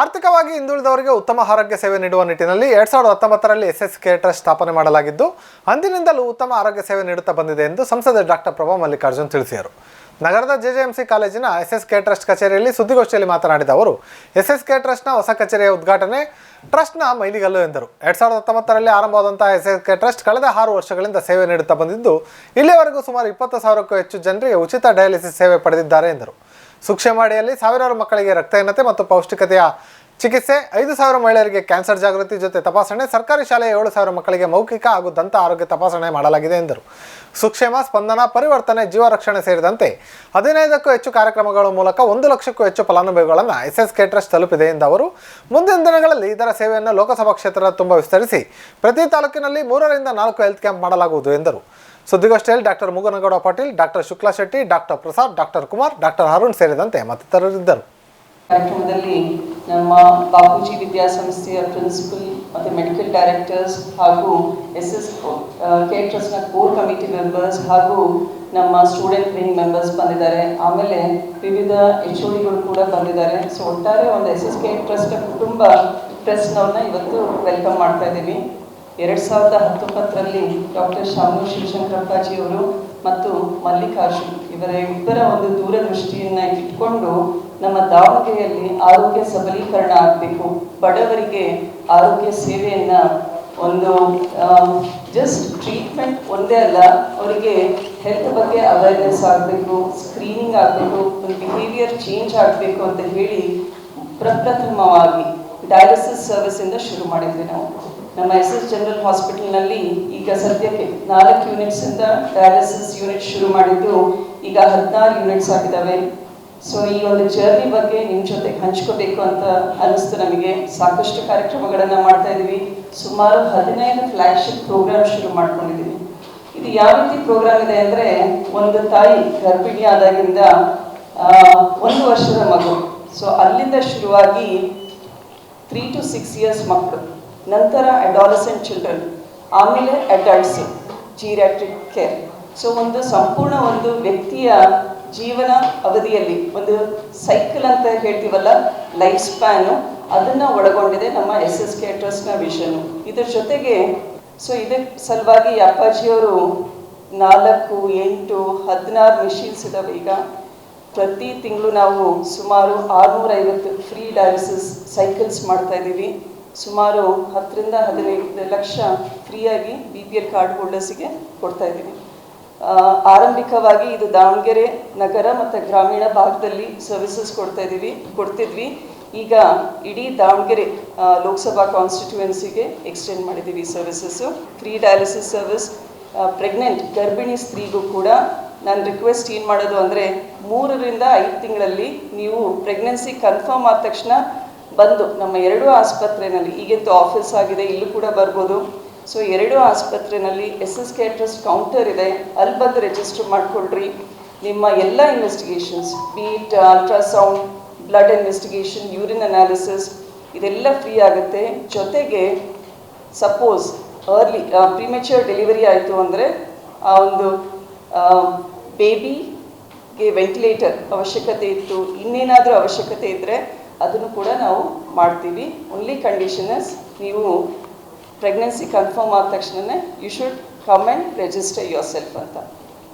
ಆರ್ಥಿಕವಾಗಿ ಹಿಂದುಳಿದವರಿಗೆ ಉತ್ತಮ ಆರೋಗ್ಯ ಸೇವೆ ನೀಡುವ ನಿಟ್ಟಿನಲ್ಲಿ ಎರಡ್ ಸಾವಿರದ ಹತ್ತೊಂಬತ್ತರಲ್ಲಿ ಎಸ್ ಎಸ್ ಕೆ ಟ್ರಸ್ಟ್ ಸ್ಥಾಪನೆ ಮಾಡಲಾಗಿದ್ದು, ಅಂದಿನಿಂದಲೂ ಉತ್ತಮ ಆರೋಗ್ಯ ಸೇವೆ ನೀಡುತ್ತಾ ಬಂದಿದೆ ಎಂದು ಸಂಸದ ಡಾಕ್ಟರ್ ಪ್ರಭಾ ಮಲ್ಲಿಕಾರ್ಜುನ್ ತಿಳಿಸಿದರು. ನಗರದ ಜೆಜೆಎಂಸಿ ಕಾಲೇಜಿನ ಎಸ್ ಎಸ್ ಕೆ ಟ್ರಸ್ಟ್ ಕಚೇರಿಯಲ್ಲಿ ಸುದ್ದಿಗೋಷ್ಠಿಯಲ್ಲಿ ಮಾತನಾಡಿದ ಅವರು ಎಸ್ ಎಸ್ ಕೆ ಟ್ರಸ್ಟ್ನ ಹೊಸ ಕಚೇರಿಯ ಉದ್ಘಾಟನೆ ಟ್ರಸ್ಟ್ನ ಮೈಲಿಗಲ್ಲು ಎಂದರು. ಎರಡ್ ಸಾವಿರದ ಹತ್ತೊಂಬತ್ತರಲ್ಲಿ ಆರಂಭವಾದಂತಹ ಎಸ್ ಎಸ್ ಕೆ ಟ್ರಸ್ಟ್ ಕಳೆದ ಆರು ವರ್ಷಗಳಿಂದ ಸೇವೆ ನೀಡುತ್ತಾ ಬಂದಿದ್ದು, ಇಲ್ಲಿಯವರೆಗೂ ಸುಮಾರು ಇಪ್ಪತ್ತು ಸಾವಿರಕ್ಕೂ ಹೆಚ್ಚು ಜನರಿಗೆ ಉಚಿತ ಡಯಾಲಿಸಿಸ್ ಸೇವೆ ಪಡೆದಿದ್ದಾರೆ ಎಂದರು. ಸೂಕ್ಷ್ಮವಾಡಿಯಲ್ಲಿ ಸಾವಿರಾರು ಮಕ್ಕಳಿಗೆ ರಕ್ತಹೀನತೆ ಮತ್ತು ಪೌಷ್ಟಿಕತೆಯ ಚಿಕಿತ್ಸೆ, ಐದು ಸಾವಿರ ಮಹಿಳೆಯರಿಗೆ ಕ್ಯಾನ್ಸರ್ ಜಾಗೃತಿ ಜೊತೆ ತಪಾಸಣೆ, ಸರ್ಕಾರಿ ಶಾಲೆಯ ಏಳು ಸಾವಿರ ಮಕ್ಕಳಿಗೆ ಮೌಖಿಕ ಹಾಗೂ ದಂತ ಆರೋಗ್ಯ ತಪಾಸಣೆ ಮಾಡಲಾಗಿದೆ ಎಂದರು. ಸುಕ್ಷೇಮ ಸ್ಪಂದನ, ಪರಿವರ್ತನೆ, ಜೀವ ರಕ್ಷಣೆ ಸೇರಿದಂತೆ ಹದಿನೈದಕ್ಕೂ ಹೆಚ್ಚು ಕಾರ್ಯಕ್ರಮಗಳ ಮೂಲಕ ಒಂದು ಲಕ್ಷಕ್ಕೂ ಹೆಚ್ಚು ಫಲಾನುಭವಿಗಳನ್ನು ಎಸ್ ಎಸ್ ಕೆ ಟ್ರಸ್ಟ್ ತಲುಪಿದೆ ಎಂದ ಅವರು, ಮುಂದಿನ ದಿನಗಳಲ್ಲಿ ಇದರ ಸೇವೆಯನ್ನು ಲೋಕಸಭಾ ಕ್ಷೇತ್ರದ ತುಂಬ ವಿಸ್ತರಿಸಿ ಪ್ರತಿ ತಾಲೂಕಿನಲ್ಲಿ ಮೂರರಿಂದ ನಾಲ್ಕು ಹೆಲ್ತ್ ಕ್ಯಾಂಪ್ ಮಾಡಲಾಗುವುದು ಎಂದರು. ಸುದ್ದಿಗೋಷ್ಠಿಯಲ್ಲಿ doctor Muganagouda Patil, doctor Shukla Shetty, doctor Prasad, doctor Kumar, doctor Arun ಸೇರಿದಂತೆ ಮತ್ತಿತರರಿದ್ದರು. ಕಾರ್ಯಕ್ರಮದಲ್ಲಿ ನಮ್ಮ ಬಾಪೂಜಿ ವಿದ್ಯಾಸಂಸ್ಥೆಯ ಪ್ರಿನ್ಸಿಪಲ್ ಮತ್ತು ಮೆಡಿಕಲ್ ಡೈರೆಕ್ಟರ್ಸ್ ಹಾಗೂ ಎಸ್ ಎಸ್ ಕೆ ಟ್ರಸ್ಟ್ನ ಕೋರ್ ಕಮಿಟಿ ಮೆಂಬರ್ಸ್ ಹಾಗೂ ನಮ್ಮ ಸ್ಟೂಡೆಂಟ್ ವಿಂಗ್ ಮೆಂಬರ್ಸ್ ಬಂದಿದ್ದಾರೆ. ಆಮೇಲೆ ವಿವಿಧ ಎಚ್ ಡಿಗಳು ಕೂಡ ಬಂದಿದ್ದಾರೆ. ಸೊ, ಒಟ್ಟಾರೆ ಒಂದು ಎಸ್ ಎಸ್ ಕೆ ಟ್ರಸ್ಟ್ನ ಕುಟುಂಬ ಟ್ರಸ್ಟ್ನವ್ರನ್ನ ಇವತ್ತು ವೆಲ್ಕಮ್ ಮಾಡ್ತಾ ಇದ್ದೀವಿ. ಎರಡು ಸಾವಿರದ ಹತ್ತೊಂಬತ್ತರಲ್ಲಿ ಡಾಕ್ಟರ್ ಶಾಮು ಶಿವಶಂಕರಪ್ಪಾಜಿ ಅವರು ಮತ್ತು ಮಲ್ಲಿಕಾರ್ಜುನ್ ಇವರ ಇಬ್ಬರ ಒಂದು ದೂರದೃಷ್ಟಿಯನ್ನು ಇಟ್ಕೊಂಡು ನಮ್ಮ ದಾವಣಗೆರೆಯಲ್ಲಿ ಆರೋಗ್ಯ ಸಬಲೀಕರಣ ಆಗಬೇಕು. ಬಡವರಿಗೆ ಆರೋಗ್ಯ ಸೇವೆಯನ್ನ ಒಂದು ಜಸ್ಟ್ ಟ್ರೀಟ್ಮೆಂಟ್ ಒಂದೇ ಅಲ್ಲ, ಅವರಿಗೆ ಹೆಲ್ತ್ ಬಗ್ಗೆ ಅವೇರ್ನೆಸ್ ಆಗಬೇಕು ಸ್ಕ್ರೀನಿಂಗ್ ಆಗಬೇಕು, ಒಂದು ಬಿಹೇವಿಯರ್ ಚೇಂಜ್ ಆಗಬೇಕು ಅಂತ ಹೇಳಿ ಪ್ರಪ್ರಥಮವಾಗಿ ಡಯಾಲಿಸಿಸ್ ಸರ್ವಿಸಿಂದ ಶುರು ಮಾಡಿದ್ವಿ ನಾವು. ನಮ್ಮ ಎಸ್ ಎಸ್ ಜನರಲ್ ಹಾಸ್ಪಿಟಲ್ನಲ್ಲಿ ಈಗ ಸದ್ಯಕ್ಕೆ ನಾಲ್ಕು ಯೂನಿಟ್ಸ್ ಇಂದ ಡಯಾಲಿಸಿಸ್ ಯೂನಿಟ್ ಶುರು ಮಾಡಿದ್ದು ಈಗ ಹದಿನಾರು ಯೂನಿಟ್ಸ್ ಆಗಿದ್ದಾವೆ. ಸೊ ಈ ಒಂದು ಜರ್ನಿ ಬಗ್ಗೆ ನಿಮ್ಮ ಜೊತೆ ಹಂಚ್ಕೋಬೇಕು ಅಂತ ಅನ್ನಿಸ್ತು ನಮಗೆ. ಸಾಕಷ್ಟು ಕಾರ್ಯಕ್ರಮಗಳನ್ನು ಮಾಡ್ತಾ ಇದ್ದೀವಿ. ಸುಮಾರು ಹದಿನೈದು ಫ್ಲಾಗ್ಶಿಪ್ ಪ್ರೋಗ್ರಾಮ್ ಶುರು ಮಾಡ್ಕೊಂಡಿದ್ದೀವಿ. ಇದು ಯಾವ ರೀತಿ ಪ್ರೋಗ್ರಾಮ್ ಇದೆ ಅಂದರೆ, ಒಂದು ತಾಯಿ ಗರ್ಭಿಣಿ ಆದಾಗಿಂದ ಒಂದು ವರ್ಷದ ಮಗು. ಸೊ ಅಲ್ಲಿಂದ ಶುರುವಾಗಿ ತ್ರೀ ಟು ಸಿಕ್ಸ್ ಇಯರ್ಸ್ ಮಕ್ಕಳು. ನಂತರ ಅಡಾಲಸೆಂಟ್ ಚಿಲ್ಡ್ರನ್ ಆಮೇಲೆ ಅಡಲ್ಟ್ಸ್ ಜೀರಾಟ್ರಿಕ್ ಕೇರ್ ಸೊ ಒಂದು ಸಂಪೂರ್ಣ ಒಂದು ವ್ಯಕ್ತಿಯ ಜೀವನ ಅವಧಿಯಲ್ಲಿ, ಒಂದು ಸೈಕಲ್ ಅಂತ ಹೇಳ್ತೀವಲ್ಲ ಲೈಫ್ ಸ್ಪ್ಯಾನು ಅದನ್ನು ಒಳಗೊಂಡಿದೆ ನಮ್ಮ ಎಸ್ ಎಸ್ ಕೆ ಟ್ರಸ್ಟ್ನ ವಿಷನ್ ಇದರ ಜೊತೆಗೆ ಸೊ ಇದಕ್ಕೆ ಸಲುವಾಗಿ ಅಪ್ಪಾಜಿಯವರು ನಾಲ್ಕು, ಎಂಟು, ಹದಿನಾರು ಮಿಷಿನ್ಸ್ ಇದಾವೆ ಈಗ. ಪ್ರತಿ ತಿಂಗಳು ನಾವು ಸುಮಾರು ಆರುನೂರೈವತ್ತು ಫ್ರೀ ಡಯಾಲಿಸಿಸ್ ಸೈಕಲ್ಸ್ ಮಾಡ್ತಾ ಇದ್ದೀವಿ. ಸುಮಾರು ಹತ್ತರಿಂದ ಹದಿನೈದು ಲಕ್ಷ ಫ್ರೀಯಾಗಿ ಬಿ ಪಿ ಎಲ್ ಕಾರ್ಡ್ ಹೋಲ್ಡರ್ಸಿಗೆ ಕೊಡ್ತಾ ಇದ್ದೀವಿ ಆರಂಭಿಕವಾಗಿ ಇದು ದಾವಣಗೆರೆ ನಗರ ಮತ್ತು ಗ್ರಾಮೀಣ ಭಾಗದಲ್ಲಿ ಸರ್ವಿಸಸ್ ಕೊಡ್ತಾ ಇದ್ದೀವಿ, ಕೊಡ್ತಿದ್ವಿ. ಈಗ ಇಡೀ ದಾವಣಗೆರೆ ಲೋಕಸಭಾ ಕಾನ್ಸ್ಟಿಟ್ಯೂಯೆನ್ಸಿಗೆ ಎಕ್ಸ್ಟೆಂಡ್ ಮಾಡಿದ್ದೀವಿ services free dialysis service pregnant ಗರ್ಭಿಣಿ ಸ್ತ್ರೀಗೂ ಕೂಡ ನಾನು ರಿಕ್ವೆಸ್ಟ್ ಏನು ಮಾಡೋದು ಅಂದರೆ ಮೂರರಿಂದ ಐದು ತಿಂಗಳಲ್ಲಿ ನೀವು ಪ್ರೆಗ್ನೆನ್ಸಿ ಕನ್ಫರ್ಮ್ ಆದ ತಕ್ಷಣ ಬಂದು, ನಮ್ಮ ಎರಡೂ ಆಸ್ಪತ್ರೆಯಲ್ಲಿ ಈಗಂತೂ ಆಫೀಸ್ ಆಗಿದೆ, ಇಲ್ಲೂ ಕೂಡ ಬರ್ಬೋದು. ಸೊ ಎರಡು ಆಸ್ಪತ್ರೆಯಲ್ಲಿ S S K trust counter ಇದೆ. ಅಲ್ಲಿ ಬಂದು ರಿಜಿಸ್ಟರ್ ಮಾಡ್ಕೊಳ್ರಿ. ನಿಮ್ಮ ಎಲ್ಲ investigations be it ultrasound blood investigation urine analysis ಇದೆಲ್ಲ ಫ್ರೀ ಆಗುತ್ತೆ. ಜೊತೆಗೆ ಸಪೋಸ್ ಅರ್ಲಿ ಪ್ರಿಮೆಚೂರ್ ಡೆಲಿವರಿ ಆಯಿತು ಅಂದರೆ, ಆ ಒಂದು ಬೇಬಿಗೆ ವೆಂಟಿಲೇಟರ್ ಅವಶ್ಯಕತೆ ಇತ್ತು. ಇನ್ನೇನಾದರೂ ಅವಶ್ಯಕತೆ ಇದ್ದರೆ ಅದನ್ನು ಕೂಡ ನಾವು ಮಾಡ್ತೀವಿ. ಓನ್ಲಿ ಕಂಡೀಷನಸ್ ನೀವು ಪ್ರೆಗ್ನೆನ್ಸಿ ಕನ್ಫರ್ಮ್ ಆದ ತಕ್ಷಣವೇ you should come and register yourself ಅಂತ.